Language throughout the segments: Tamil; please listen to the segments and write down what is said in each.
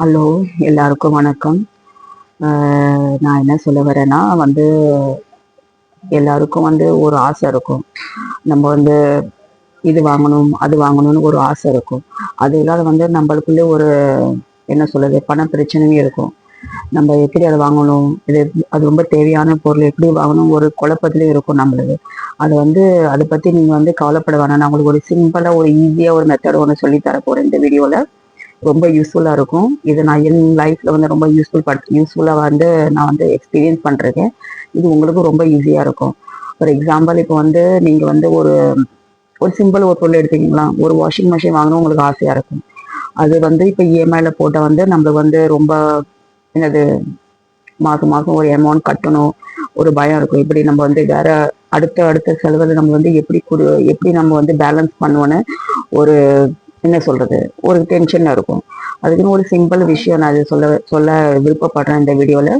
ஹலோ எல்லாருக்கும் வணக்கம். நான் என்ன சொல்ல வரேன்னா வந்து எல்லாருக்கும் வந்து ஒரு ஆசை இருக்கும். நம்ம வந்து இது வாங்கணும் அது வாங்கணும்னு ஒரு ஆசை இருக்கும். அது இல்லாத வந்து நம்மளுக்குள்ளே ஒரு என்ன சொல்கிறது பண பிரச்சனையும் இருக்கும். நம்ம எப்படி அதை வாங்கணும் இது அது ரொம்ப தேவையான பொருள் எப்படி வாங்கணும் ஒரு குழப்பத்துலேயும் இருக்கும் நம்மளுக்கு அது வந்து அதை பற்றி நீங்கள் வந்து கவலைப்பட வேணாம். நான் உங்களுக்கு ஒரு சிம்பிளாக ஒரு ஈஸியாக ஒரு மெத்தட் ஒன்று சொல்லி தர இந்த வீடியோவில் ரொம்ப யூஸ்ஃபுல்லாக இருக்கும். இது நான் என் லைஃப்பில் வந்து ரொம்ப யூஸ்ஃபுல் பட் யூஸ்ஃபுல்லாக வந்து நான் வந்து எக்ஸ்பீரியன்ஸ் பண்ணுறேன் இது உங்களுக்கு ரொம்ப ஈஸியாக இருக்கும். ஃபார் எக்ஸாம்பிள் இப்போ வந்து நீங்கள் வந்து ஒரு ஒரு சிம்பிள் ஒரு பொருள் எடுத்தீங்களா? ஒரு வாஷிங் மிஷின் வாங்கணும் உங்களுக்கு ஆசையாக இருக்கும். அது வந்து இப்போ இஎம்ஐயில் போட்டால் வந்து நம்மளுக்கு வந்து ரொம்ப என்னது மாதம் மாதம் ஒரு அமௌண்ட் கட்டணும். ஒரு பயம் இருக்கும். இப்படி நம்ம வந்து வேற அடுத்த அடுத்த செலவில் நம்ம வந்து எப்படி கொடு எப்படி நம்ம வந்து பேலன்ஸ் பண்ணுவோன்னு ஒரு என்ன சொல்கிறது ஒரு டென்ஷன் இருக்கும். அதுக்குன்னு ஒரு சிம்பிள் விஷயம் நான் அது சொல்ல சொல்ல விருப்பப்படுறேன் இந்த வீடியோவில்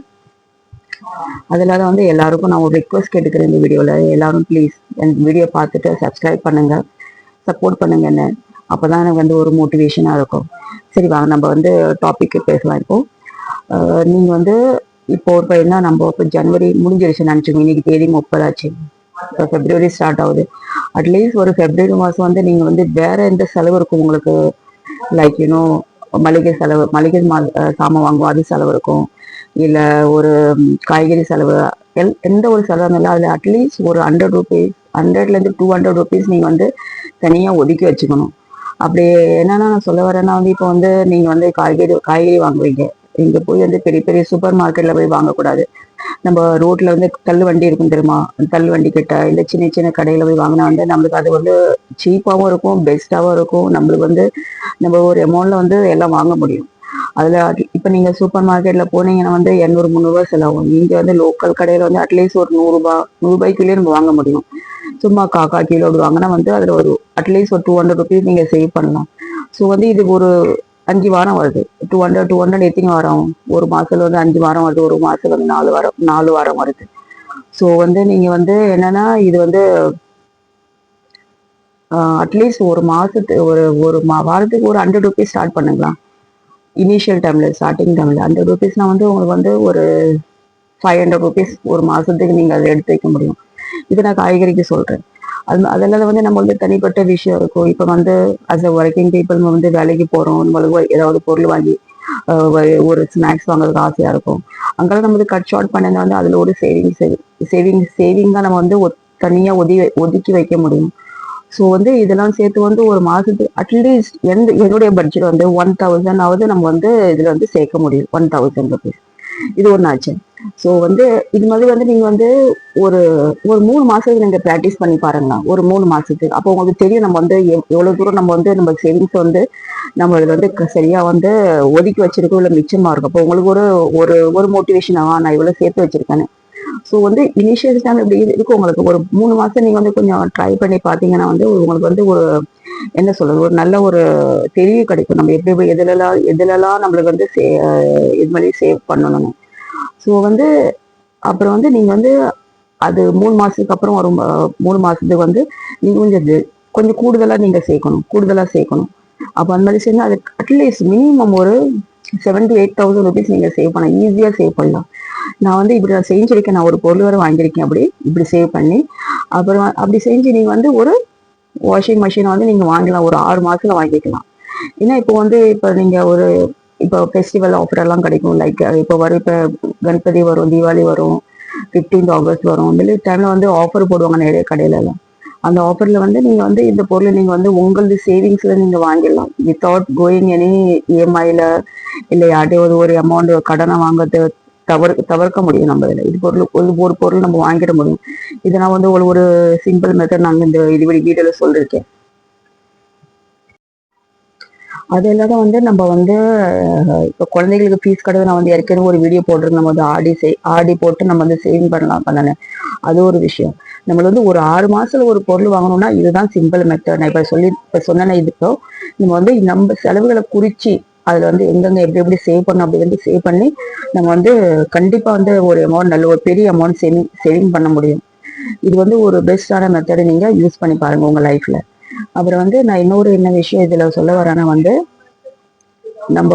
அது இல்லாத வந்து எல்லாருக்கும் நான் ஒரு ரிக்வஸ்ட் கேட்டுக்கிறேன் இந்த வீடியோவில் எல்லாரும் ப்ளீஸ் என் வீடியோ பார்த்துட்டு சப்ஸ்கிரைப் பண்ணுங்கள் சப்போர்ட் பண்ணுங்க என்ன அப்பதான் எனக்கு வந்து ஒரு மோட்டிவேஷனாக இருக்கும். சரி வாங்க நம்ம வந்து டாப்பிக்கு பேசலாம் இப்போ. நீங்கள் வந்து இப்போ ஒரு பையன் நம்ம இப்போ ஜனவரி முடிஞ்சிருச்சு நினச்சிக்கோங்க. இன்னைக்கு தேதி முப்பதாச்சு. இப்போ பிப்ரவரி ஸ்டார்ட் ஆகுது. அட்லீஸ்ட் ஒரு பிப்ரவரி மாதம் வந்து நீங்கள் வந்து வேற எந்த செலவு இருக்கும் உங்களுக்கு? லைக் யூனோ மளிகை செலவு மளிகை மா சாமான் வாங்குவோம் அது செலவு இருக்கும். இல்லை ஒரு காய்கறி செலவு எல் எந்த ஒரு செலவு இருந்தாலும் அதில் அட்லீஸ்ட் ஒரு ஹண்ட்ரட் ருபீஸ் ஹண்ட்ரட்லேருந்து டூ ஹண்ட்ரட் ருபீஸ் நீங்கள் வந்து தனியாக ஒதுக்கி வச்சுக்கணும். அப்படி என்னன்னா நான் சொல்ல வரேன்னா வந்து இப்போ வந்து நீங்கள் வந்து காய்கறி காய்கறி வாங்குவீங்க. இங்கே போய் வந்து பெரிய பெரிய சூப்பர் மார்க்கெட்ல போய் வாங்கக்கூடாது. நம்ம ரோட்ல வந்து தள்ளு வண்டி இருக்கும் தெரியுமா? தள்ளு வண்டி கிட்ட இல்லை சின்ன சின்ன கடையில போய் வாங்கினா வந்து நம்மளுக்கு அது வந்து சீப்பாகவும் இருக்கும் பெஸ்ட்டாகவும் இருக்கும். நம்மளுக்கு வந்து நம்ம ஒரு அமௌண்ட்ல வந்து எல்லாம் வாங்க முடியும். அதுல இப்போ இப்ப நீங்க சூப்பர் மார்க்கெட்ல போனீங்கன்னா வந்து இரநூறு முந்நூறுபா செலவாகும். இங்கே வந்து லோக்கல் கடையில வந்து அட்லீஸ்ட் ஒரு நூறுரூபா நூறுபாய்க்குள்ளேயே நம்ம வாங்க முடியும். சும்மா காக்கா கிலோடு வாங்கினா வந்து அதுல ஒரு அட்லீஸ்ட் ஒரு டூ ஹண்ட்ரட் ருபீஸ் நீங்க சேவ் பண்ணலாம். ஸோ வந்து இது ஒரு அஞ்சு வாரம் வருது. டூ ஹண்ட்ரட் டூ ஹண்ட்ரட் எத்தனை வாரம் ஒரு மாதத்துல வந்து அஞ்சு வாரம் வருது ஒரு மாதத்துல வந்து நாலு வாரம் நாலு வாரம் வருது. ஸோ வந்து நீங்கள் வந்து என்னன்னா இது வந்து அட்லீஸ்ட் ஒரு மாதத்து ஒரு ஒரு மா வாரத்துக்கு ஒரு ஹண்ட்ரட் ருபீஸ் ஸ்டார்ட் பண்ணுங்களா? இனிஷியல் டைமில் ஸ்டார்டிங் டைமில் ஹண்ட்ரட் ருபீஸ்னால் வந்து உங்களுக்கு வந்து ஒரு ஃபைவ் ஹண்ட்ரட் ருபீஸ் ஒரு மாதத்துக்கு நீங்கள் அதை எடுத்து வைக்க முடியும். இது நான் காய்கறிக்கு சொல்கிறேன் அது அதெல்லாம் வந்து நம்ம வந்து தனிப்பட்ட விஷயம் இருக்கும். இப்போ வந்து அஸ் அ ஒர்க்கிங் பீப்புள் வந்து வேலைக்கு போறோம். நம்மளுக்கு ஏதாவது பொருள் வாங்கி ஒரு- ஒரு ஸ்நாக்ஸ் வாங்குறதுக்கு ஆசையா இருக்கும். அங்கெல்லாம் நம்ம வந்து கட் ஷார்ட் பண்ணது வந்து அதுல ஒரு சேவிங் சேவிங் சேவிங்காக நம்ம வந்து தனியாக தனியா ஒதி ஒதுக்கி வைக்க முடியும். ஸோ வந்து இதெல்லாம் சேர்த்து வந்து ஒரு மாசத்துக்கு அட்லீஸ்ட் எந்த என்னுடைய பட்ஜெட் வந்து ஒன் தௌசண்ட் ஆவது நம்ம வந்து இதுல வந்து சேர்க்க முடியும். ஒன் தௌசண்ட் ருபீஸ் இது ஒன்றாச்சு ஸோ வந்து இது மாதிரி வந்து நீங்க வந்து ஒரு ஒரு மூணு மாசத்துக்கு நீங்கள் ப்ராக்டிஸ் பண்ணி பாருங்களா ஒரு மூணு மாசத்துக்கு. அப்போ உங்களுக்கு தெரியும் நம்ம வந்து எவ்- எவ்வளவு தூரம் நம்ம வந்து நம்ம சேவிங்ஸ் வந்து நம்ம இது வந்து சரியாக சரியா வந்து ஒதுக்கி வச்சிருக்கோம் இல்லை மிச்சமா இருக்கும். அப்போ உங்களுக்கு ஒரு ஒரு ஒரு மோட்டிவேஷன் ஆகும் நான் இவ்வளவு சேர்த்து வச்சிருக்கேன்னு. ஸோ வந்து இனிஷியல் டைம் இப்படி இருக்கும் உங்களுக்கு ஒரு மூணு மாசம் நீங்க வந்து கொஞ்சம் ட்ரை பண்ணி பார்த்தீங்கன்னா வந்து உங்களுக்கு வந்து ஒரு என்ன சொல்றது ஒரு நல்ல ஒரு தெளிவு கிடைக்கும். நம்ம எப்படி எப்படி எதுலலாம் எதுலலாம் நம்மளுக்கு வந்து சே- இது மாதிரி சேவ் பண்ணணும். ஸோ வந்து அப்புறம் வந்து நீங்க வந்து அது மூணு மாசத்துக்கு அப்புறம் ஒரு மூணு மாசத்துக்கு வந்து நீங்க கொஞ்சம் கொஞ்சம் கூடுதலா நீங்க சேர்க்கணும். கூடுதலா சேர்க்கணும். அப்போ அந்த மாதிரி சேர்ந்து அது அட்லீஸ்ட் மினிமம் ஒரு seven to eight thousand rupees நீங்க சேவ் பண்ணலாம். ஈஸியா சேவ் பண்ணலாம். நான் வந்து இப்படி நான் செஞ்சிருக்கேன். நான் ஒரு பொருள் வரை வாங்கியிருக்கேன் அப்படி. இப்படி சேவ் பண்ணி அப்புறம் அப்படி செஞ்சு நீங்க வந்து ஒரு வாஷிங் மிஷினை வந்து நீங்கள் வாங்கலாம். ஒரு ஆறு மாதத்தில் வாங்கிக்கலாம். ஏன்னா இப்போ வந்து இப்போ நீங்கள் ஒரு இப்போ ஃபெஸ்டிவல் ஆஃபர் எல்லாம் கிடைக்கும். லைக் இப்போ வரும். இப்போ கணபதி வரும் தீபாவளி வரும் 15th ஆகஸ்ட் வரும். இந்த டைமில் வந்து ஆஃபர் போடுவாங்க நிறைய கடையிலலாம் எல்லாம். அந்த ஆஃபரில் வந்து நீங்கள் வந்து இந்த பொருளை நீங்கள் வந்து உங்களது சேவிங்ஸில் நீங்கள் வாங்கிடலாம். வித்தவுட் கோயிங் எனி இஎம்ஐயில் இல்லை யார்ட்டையாவது ஒரு அமௌண்ட் கடனை வாங்குறது தவிர தவிர்க்க முடியும் நம்ம இதில். இது பொருள் ஒரு ஒரு பொருள் நம்ம வாங்கிட முடியும். இதை நான் வந்து ஒரு ஒரு சிம்பிள் மெத்தட் நாங்கள் இந்த இதுபடி வீடியோவில் சொல்லியிருக்கேன் அது இல்லாத வந்து நம்ம வந்து இப்போ குழந்தைகளுக்கு ஃபீஸ் கட்டுறது நான் வந்து ஏற்கனவே ஒரு வீடியோ போட்டிருக்கேன் நம்ம வந்து ஆடி செய் ஆடி போட்டு நம்ம வந்து சேவிங் பண்ணலாம் பண்ணல. அது ஒரு விஷயம். நம்மள வந்து ஒரு ஆறு மாசத்துல ஒரு பொருள் வாங்கணும்னா இதுதான் சிம்பிள் மெத்தட் நான் இப்ப சொல்லி இப்போ சொன்னேன்னா இதுக்கோ. நம்ம வந்து நம்ம செலவுகளை குறிச்சு அதுல வந்து எங்கெங்க எப்படி எப்படி சேவ் பண்ணணும் அப்படி வந்து சேவ் பண்ணி நம்ம வந்து கண்டிப்பா வந்து ஒரு அமௌண்ட் நல்ல ஒரு பெரிய அமௌண்ட் சேவிங் சேவிங் பண்ண முடியும். இது வந்து ஒரு பெஸ்டான மெத்தடை நீங்க யூஸ் பண்ணி பாருங்க உங்க லைஃப்ல அப்புறம் வந்து நான் இன்னொரு என்ன விஷயம் இதுல சொல்ல வரேன்னா வந்து நம்ம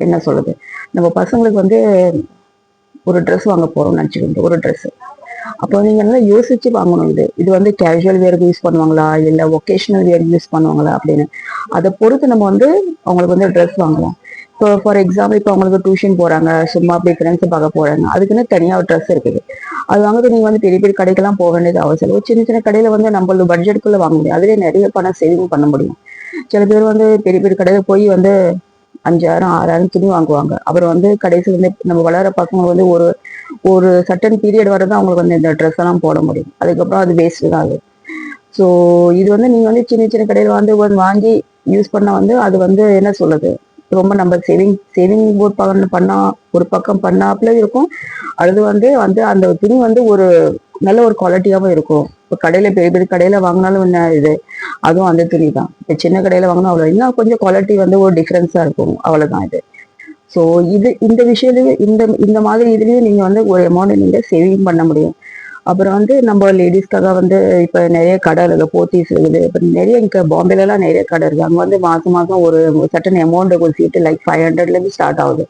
என்ன சொல்றது? நம்ம பசங்களுக்கு வந்து ஒரு ட்ரெஸ் வாங்க போறோம்னு நினச்சிக்கிட்டு ஒரு ட்ரெஸ் அப்போ நீங்க நல்லா யோசிச்சு வாங்கணும் இது. இது வந்து கேஷுவல் வேருக்கு யூஸ் பண்ணுவாங்களா? இல்ல ஒகேஷனல் வேர் யூஸ் பண்ணுவாங்களா? அப்படின்னு. அதை பொறுத்து நம்ம வந்து அவங்களுக்கு வந்து ட்ரெஸ் வாங்குவோம். இப்போ ஃபார் எக்ஸாம்பிள் இப்போ அவங்களுக்கு டியூஷன் போகிறாங்க சும்மா அப்படி ஃப்ரெண்ட்ஸை பார்க்க போகிறாங்க அதுக்குன்னு தனியாக ஒரு ட்ரெஸ் இருக்குது. அது வாங்குறது நீங்கள் வந்து பெரிய பெரிய கடைக்கெல்லாம் போக வேண்டியது அவசியம் இல்லை. ஒரு சின்ன சின்ன கடையில் வந்து நம்மளோட பட்ஜெட்டுக்குள்ளே வாங்க முடியும். அதிலே நிறைய பணம் சேவிங் பண்ண முடியும். சில பேர் வந்து பெரிய பெரிய கடையில் போய் வந்து அஞ்சாயிரம் ஆறாயிரம் துணி வாங்குவாங்க. அப்புறம் வந்து கடைசி வந்து நம்ம வளர பசங்க வந்து ஒரு ஒரு சட்டன் பீரியட் வரதான் அவங்களுக்கு வந்து இந்த ட்ரெஸ் எல்லாம் போட முடியும். அதுக்கப்புறம் அது வேஸ்ட் தான் அது. ஸோ இது வந்து நீங்கள் வந்து சின்ன சின்ன கடையில் வந்து வந்து வாங்கி யூஸ் பண்ண வந்து அது வந்து என்ன சொல்லுது ரொம்ப நம்ம சேவிங் சேவிங் ஒரு பக்கம் பண்ணா ஒரு பக்கம் பண்ணாப்புல இருக்கும். அது வந்து வந்து அந்த துணி வந்து ஒரு நல்ல ஒரு குவாலிட்டியாவும் இருக்கும். இப்போ கடையில பெரிய பெரிய கடையில வாங்கினாலும் என்ன இது? அதுவும் அந்த துணி தான். இப்போ சின்ன கடையில வாங்கினா அவ்வளோ இன்னும் கொஞ்சம் குவாலிட்டி வந்து ஒரு டிஃப்ரென்ஸா இருக்கும். அவ்வளோதான் இது. ஸோ இது இந்த விஷயத்துலயும் இந்த இந்த மாதிரி இதுலயும் நீங்க வந்து ஒரு அமௌண்ட் நீங்க சேவிங் பண்ண முடியும். அப்புறம் வந்து நம்ம லேடிஸ்க்காக வந்து இப்போ நிறைய கடை இருக்குது போத்தீஸ் இருக்குது. இப்போ நிறைய இங்கே பாம்பேலலாம் நிறைய கடை இருக்குது அங்கே வந்து மாதம் மாதம் ஒரு சட்டன் அமௌண்ட் ஒரு சீட்டு லைக் ஃபைவ் ஹண்ட்ரட்லேருந்து ஸ்டார்ட் ஆகுது.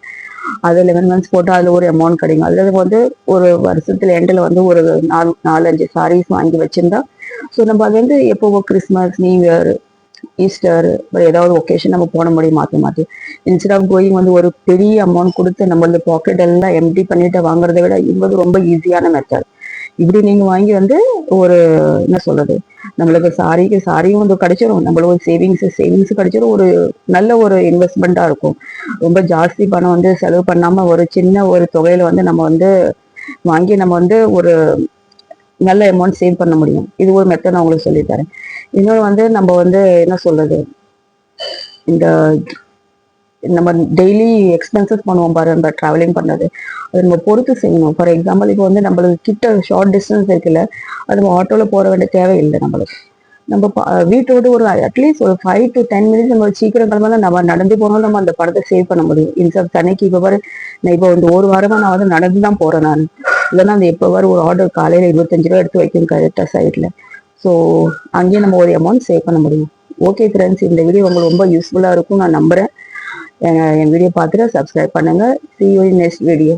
அது லெவன் மந்த்ஸ் போட்டால் அதில் ஒரு அமௌண்ட் கிடைக்கும். அதில் வந்து ஒரு வருஷத்துல எண்டில் வந்து ஒரு நாலு நாலஞ்சு சாரீஸ் வாங்கி வச்சிருந்தா ஸோ நம்ம அது வந்து எப்போ கிறிஸ்மஸ் நியூ இயர் ஈஸ்டர் ஏதாவது ஒகேஷன் நம்ம போட முடியும் மாற்றி மாற்றி இன்ஸ்டெட் ஆஃப் கோயிங் வந்து ஒரு பெரிய அமௌண்ட் கொடுத்து நம்ம இந்த பாக்கெட் எல்லாம் எம்டி பண்ணிட்டு வாங்குறதை விட இது வந்து ரொம்ப ஈஸியான மெத்தட் இப்படி நீங்க வாங்கி வந்து ஒரு என்ன சொல்றது நம்மளுக்கு சாரிக்கு சாரியும் வந்து கிடைச்சிடும் நம்மளுக்கு சேவிங்ஸ் சேவிங்ஸ் கிடைச்சிரும். ஒரு நல்ல ஒரு இன்வெஸ்ட்மெண்ட்டா இருக்கும். ரொம்ப ஜாஸ்தி பணம் வந்து செலவு பண்ணாம ஒரு சின்ன ஒரு தொகையில வந்து நம்ம வந்து வாங்கி நம்ம வந்து ஒரு நல்ல அமௌண்ட் சேவ் பண்ண முடியும். இது ஒரு மெத்தட் நான் உங்களுக்கு சொல்லித் தரேன். இன்னொன்று வந்து நம்ம வந்து என்ன சொல்றது இந்த நம்ம டெய்லி எக்ஸ்பென்சஸ் பண்ணுவோம் பாரு நம்ம ட்ராவலிங் பண்ணது அது நம்ம பொறுத்து செய்யணும். ஃபார் எக்ஸாம்பிள் இப்போ வந்து நம்மளுக்கு கிட்ட ஷார்ட் டிஸ்டன்ஸ் இருக்குல்ல அது நம்ம ஆட்டோவில் போற வேண்டிய தேவையில்லை நம்மளுக்கு. நம்ம ப- வீட்டை விட்டு ஒரு அட்லீஸ்ட் ஒரு ஃபைவ் டு டென் மினிட்ஸ் நம்ம சீக்கிரம் கிளம்பலாம் நம்ம நடந்து போனாலும் நம்ம அந்த படத்தை சேவ் பண்ண முடியும். இன்சாப் தனிக்கு இப்போ பாரு நான் இப்போ வந்து ஒரு வாரமா நான் வந்து நடந்து தான் போறேன் நான். இல்லைன்னா அந்த எப்போ வர ஒரு ஆர்டர் காலையில் இருபத்தஞ்சு ரூபா எடுத்து வைக்கும் கரெக்டாக சைட்ல ஸோ அங்கேயே நம்ம ஒரு அமௌண்ட் சேவ் பண்ண முடியும். ஓகே ஃப்ரெண்ட்ஸ் இந்த வீடியோ உங்களுக்கு ரொம்ப யூஸ்ஃபுல்லாக இருக்கும். நான் நம்புறேன். என் வீடியோ பார்த்துட்டு சப்ஸ்கிரைப் பண்ணுங்க. See you next video